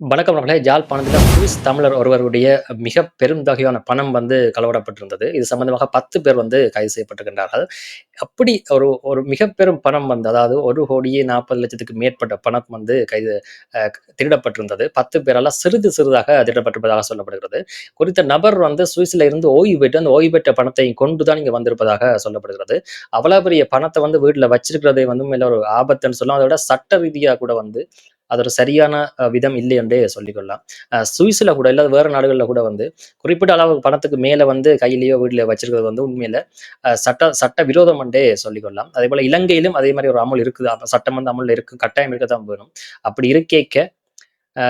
வணக்கம் நண்பர்களே. ஜாழ்ப்பாணத்தில் சுவிஸ் தமிழர் ஒருவருடைய மிக பெருந்தொகையான பணம் வந்து களவிடப்பட்டிருந்தது. இது சம்பந்தமாக பத்து பேர் வந்து கைது செய்யப்பட்டிருக்கின்றார்கள். அப்படி ஒரு ஒரு மிக பெரும் பணம் வந்து அதாவது ஒரு கோடியே நாற்பது லட்சத்துக்கு மேற்பட்ட பணம் வந்து கைது திருடப்பட்டிருந்தது. பத்து பேரால் சிறிது சிறிதாக திருடப்பட்டிருப்பதாக சொல்லப்படுகிறது. குறித்த நபர் வந்து சுவிஸ்ல இருந்து ஓய்வு பெற்று அந்த ஓய்வு பெற்ற பணத்தை கொண்டு தான் இங்கே வந்திருப்பதாக சொல்லப்படுகிறது. அவ்வளவு பெரிய பணத்தை வந்து வீட்டில் வச்சிருக்கிறதே வந்து மேலே ஒரு ஆபத்துன்னு சொல்லலாம். அதை விட சட்ட ரீதியாக கூட வந்து அது ஒரு சரியான விதம் இல்லை என்றே சொல்லிக்கொள்ளலாம். அஹ், சுவிஸ்ல கூட இல்லாத வேறு நாடுகளில் கூட வந்து குறிப்பிட்ட அளவு பணத்துக்கு மேலே வந்து கையிலேயோ வீட்டில் வச்சிருக்கிறது வந்து உண்மையில சட்ட சட்ட விரோதம் என்றே சொல்லிக்கொள்ளலாம். அதே போல இலங்கையிலும் அதே மாதிரி ஒரு அமல் இருக்குது. அப்ப சட்டம் வந்து அமல் இருக்கு கட்டாயம் இருக்க தான் வேணும். அப்படி இருக்கேக்க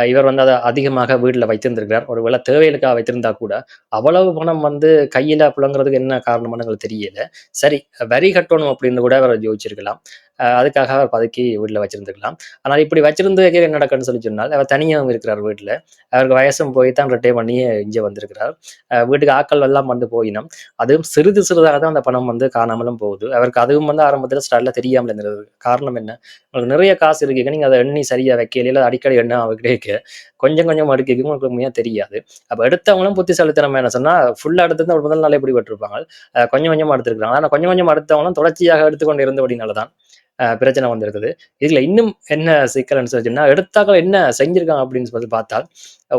இவர் வந்து அதை அதிகமாக வீட்டில் வைத்திருந்திருக்கிறார். ஒருவேளை தேவைகளுக்காக வைத்திருந்தா கூட அவ்வளவு பணம் வந்து கையில புழங்குறதுக்கு என்ன காரணம்னு எங்களுக்கு தெரியல. சரி வரி கட்டணும் அப்படின்னு கூட அவர் யோசிச்சிருக்கலாம். அதுக்காக அவர் பதுக்கி வீட்டில் வச்சிருந்துக்கலாம் ஆனால் இப்படி வச்சிருந்து என்ன நடக்குன்னு சொல்லி சொன்னால் அவர் தனியாகவும் இருக்கிறார் வீட்டில் அவருக்கு வயசும் போய் தான் ரிட்டே பண்ணி இங்கே வந்திருக்கிறார். அஹ் வீட்டுக்கு ஆட்கள் எல்லாம் வந்து போயினோம். அதுவும் சிறிது சிறிதாக தான் அந்த பணம் வந்து காணாமலும் போகுது. அவருக்கு அதுவும் வந்து ஆரம்பத்தில் ஸ்டார்ட்ல தெரியாமல் இருந்தது. காரணம் என்ன? உங்களுக்கு நிறைய காசு இருக்கீங்க. நீங்கள் அதை எண்ணி சரியா வைக்கல. அடிக்கடி எண்ண அவர்கிட்ட கொஞ்சம் கொஞ்சம் அடுக்கி உங்களுக்கு உண்மையாக தெரியாது. அப்போ எடுத்தவங்களும் புத்திசாலித்தனம் என்ன சொன்னா ஃபுல்லாக எடுத்து ஒரு முதல் நாள் எப்படி விட்டுருப்பாங்க. அஹ் கொஞ்சம் கொஞ்சமாக எடுத்துருக்காங்க ஆனால் கொஞ்சம் கொஞ்சம் எடுத்தவங்களும் தொடர்ச்சியாக எடுத்துக்கொண்டு இருந்தபடினால தான் பிரச்சனை வந்திருக்குது. இதுல இன்னும் என்ன சிக்கல்னு சொல்லிச்சுன்னா எடுத்தாக்கள் என்ன செஞ்சிருக்காங்க அப்படின்னு சொல்லி பார்த்தால்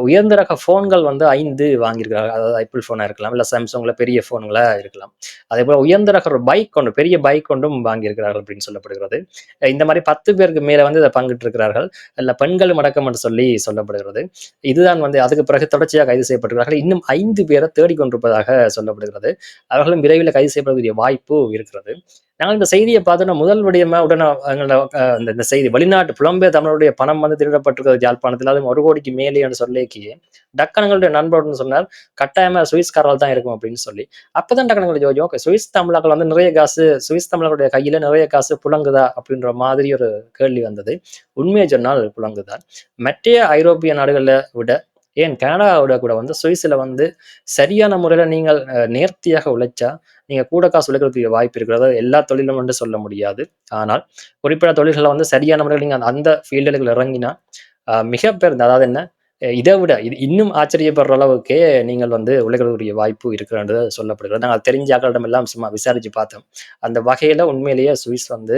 உயர்ந்த ரக ஃபோன்கள் வந்து ஐந்து வாங்கியிருக்காங்க அதாவது ஐபிள் ஃபோனாக இருக்கலாம் இல்லை சாம்சங்ல பெரிய ஃபோன்களா இருக்கலாம். அதே போல உயர்ந்த ரக ஒரு பைக் கொண்டு பெரிய பைக் கொண்டும் வாங்கியிருக்கிறார்கள் அப்படின்னு சொல்லப்படுகிறது. இந்த மாதிரி பத்து பேருக்கு மேல வந்து இதை பங்கிட்டு இருக்கிறார்கள் இல்லை பெண்களும் அடக்கம் என்று சொல்லி சொல்லப்படுகிறது. இதுதான் வந்து அதுக்கு பிறகு தொடர்ச்சியாக கைது செய்யப்பட்டிருக்கிறார்கள். இன்னும் ஐந்து பேரை தேடிக்கொண்டிருப்பதாக சொல்லப்படுகிறது. அவர்களும் விரைவில் கைது செய்யப்படக்கூடிய வாய்ப்பு இருக்கிறது. நாங்கள் இந்த செய்தியை பார்த்தோன்னா முதல் விடயமா உடனே எங்களோட, இந்த செய்தி வெளிநாட்டு புலம்பெயர் தமிழருடைய பணம் வந்து திருடப்பட்டிருக்கிறது யாழ்ப்பாணத்தில் அதுவும் ஒரு கோடிக்கு மேலே என்று சொல்லிக்கி டக்கனங்களுடைய நண்பர்னு சொன்னார் கட்டாயமா சுவிஸ்காரர்கள் தான் இருக்கும் அப்படின்னு சொல்லி. அப்பதான் டக்கனங்களை ஜோஜோ ஓகே சுவிஸ் தமிழர்கள் வந்து நிறைய காசு சுவிஸ் தமிழர்களுடைய கையில நிறைய காசு புழங்குதா? அப்படின்ற மாதிரி ஒரு கேள்வி வந்தது. உண்மையை சொன்னால் புழங்குதான் மற்ற ஐரோப்பிய நாடுகளை விட ஏன் கனடாவோட கூட வந்து சுவிஸில் வந்து சரியான முறையில் நீங்கள் நேர்த்தியாக உழைச்சா நீங்கள் கூட காசு உழைக்கிறதுக்கு வாய்ப்பு இருக்கிறது? எல்லா தொழிலும் வந்து சொல்ல முடியாது. ஆனால் குறிப்பிட்ட தொழில்களை வந்து சரியான முறையில் நீங்கள் அந்த- அந்த ஃபீல்டுகள் இறங்கினா அஹ், மிக அதாவது என்ன? இதை விட இது இன்னும் ஆச்சரியப்படுற அளவுக்கே நீங்கள் வந்து உழைக்கிறதுக்குரிய வாய்ப்பு இருக்கிறது சொல்லப்படுகிறது. நாங்கள் தெரிஞ்ச ஆக்களிடம் எல்லாம் சும்மா விசாரிச்சு பார்த்தோம். அந்த வகையில உண்மையிலேயே சுவிஸ் வந்து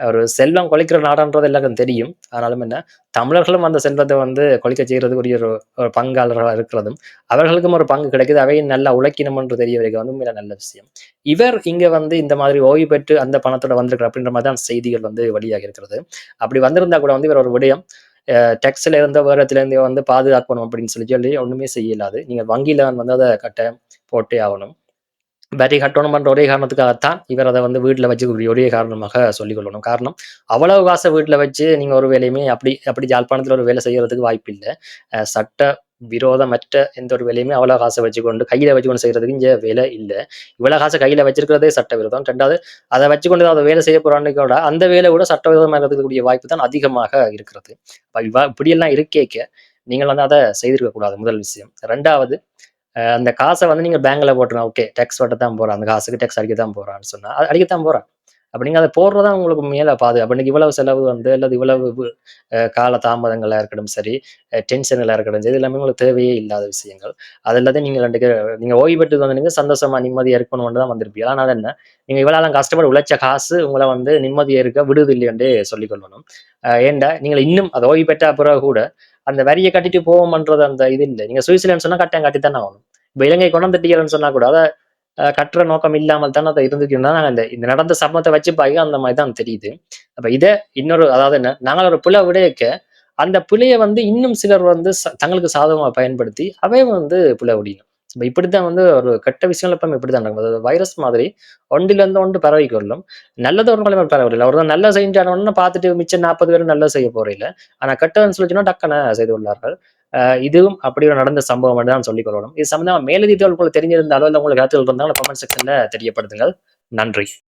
ஒரு செல்வம் கொலைக்கிற நாடான்றது எல்லாருக்கும் தெரியும். ஆனாலும் என்ன தமிழர்களும் அந்த செல்வத்தை வந்து கொலைக்க செய்கிறதுக்குரிய ஒரு ஒரு பங்காளர்களாக இருக்கிறதும் அவர்களுக்கும் ஒரு பங்கு கிடைக்குது. அவையும் நல்லா உழைக்கணும் என்று தெரிய வரைக்கும் வந்து மிக நல்ல விஷயம். இவர் இங்கே வந்து இந்த மாதிரி ஓய்வு பெற்று அந்த பணத்தோட வந்திருக்கிற அப்படின்ற மாதிரி தான் செய்திகள் வந்து வழியாக இருக்கிறது. அப்படி வந்திருந்தா கூட வந்து இவர் ஒரு விடயம். டெக்ஸ்ல இருந்த வேற வந்து பாதுகாக்கணும் அப்படின்னு சொல்லி சொல்லி ஒண்ணுமே செய்யலாது. நீங்கள் வங்கியில் வந்து அதை கட்டாயம் போட்டே ஆகணும். வரி கட்டணும் பண்ற ஒரே காரணத்துக்காகத்தான் இவர் அதை வந்து வீட்டில் வச்சு ஒரே காரணமாக சொல்லிக் கொள்ளணும் காரணம் அவ்வளவு காசை வீட்டில் வச்சு நீங்க ஒரு வேலையுமே அப்படி அப்படி ஜாழ்ப்பாணத்தில் ஒரு வேலை செய்யறதுக்கு வாய்ப்பு இல்லை. சட்ட விரோதமற்ற எந்த ஒரு வேலையுமே அவ்வளவு காசை வச்சுக்கொண்டு கையில் வச்சுக்கொண்டு செய்யறதுக்கு இங்கே வேலை இல்லை. இவ்வளவு காசை கையில் வச்சிருக்கிறதே சட்ட விரோதம். ரெண்டாவது அதை வச்சுக்கொண்டு அதை வேலை செய்ய போகிறான்னு கூட அந்த வேலை கூட சட்ட விரோதமாக இருக்கக்கூடிய வாய்ப்பு தான் அதிகமாக இருக்கிறது. அப்ப இப்படியெல்லாம் இருக்கேக்க நீங்கள் வந்து அதை செய்திருக்கக்கூடாது முதல் விஷயம். ரெண்டாவது அந்த காசை வந்து நீங்க பேங்க்ல போட்டுருங்க. ஓகே டேக்ஸ் போட்டு தான் போகிறான் அந்த காசுக்கு டேக்ஸ் அடிக்க தான் போறான்னு சொன்னால் அது அடிக்கத்தான் போறான். அப்போ நீங்கள் அதை போடுறதா உங்களுக்கு மேலே பாது. அப்போ இன்னைக்கு இவ்வளவு செலவு வந்து அல்லது இவ்வளவு கால தாமதங்களா இருக்கட்டும் சரி டென்ஷன்களாக இருக்கட்டும் சரி இது எல்லாமே உங்களுக்கு தேவையே இல்லாத விஷயங்கள். அது எல்லாத்தையும் நீங்க ரெண்டு பேர் நீங்க ஓய்வு பெற்று வந்து சந்தோஷமாக சந்தோஷமா நிம்மதியா இருக்கணும்னு தான் வந்திருப்பீங்க. ஆனால் என்ன நீங்க இவ்வளவு கஷ்டப்பட்டு உழைச்ச காசு உங்களை வந்து நிம்மதியாக இருக்க விடுது இல்லையென்றே சொல்லிக்கொள்ளணும். கொள்ளணும் ஏன்டா நீங்கள் இன்னும் அதை ஓய்வு பெற்ற பிறகு கூட அந்த வரியை கட்டிட்டு போவோம்ன்றது அந்த இது இல்லை. நீங்க சுவிட்சர்லாந்து சொன்னா கட்டாயம் கட்டித்தானே ஆகணும். இப்போ இலங்கை கொண்டாந்துட்டீங்கன்னு சொன்னா கூட அதை கற்ற நோக்கம் இல்லாமல் தானே அதை இருந்துக்கிட்டு நாங்கள் இந்த இந்த நடந்த சம்பவத்தை வச்சு பார்க்க அந்த மாதிரி தான் தெரியுது. அப்போ இதை இன்னொரு அதாவது என்ன நாங்கள் ஒரு பிழை விடையக்க அந்த புலையை வந்து இன்னும் சிலர் வந்து தங்களுக்கு சாதகமாக பயன்படுத்தி அவை வந்து பிழை விடியும் இப்போ இப்படித்தான் வந்து ஒரு கெட்ட விஷயங்கள் எப்பவுமே இப்படித்தான் நடக்கும். அது வைரஸ் மாதிரி ஒன்றில இருந்து ஒன்று பரவி கொள்ளும் நல்லது ஒரு நிலைமை பரவல ஒரு தான் நல்லா செஞ்சானோன்னு பார்த்துட்டு மிச்சம் நாற்பது பேரும் நல்லா செய்ய போறீங்க ஆனா கெட்டதுன்னு சொல்லிச்சுன்னா டக்குன்னு செய்து கொள்ளார்கள். இதுவும் அப்படி ஒரு நடந்த சம்பவம் தான் சொல்லிக் கொள்ளணும். இது சம்பந்தமா மேலதிக உங்களுக்கு தெரிஞ்சிருந்தாலோ இல்லை உங்களுக்கு கருத்துக்கள் இருந்தாலும் கமெண்ட் செக்ஷன்ல தெரியப்படுத்துங்கள். நன்றி.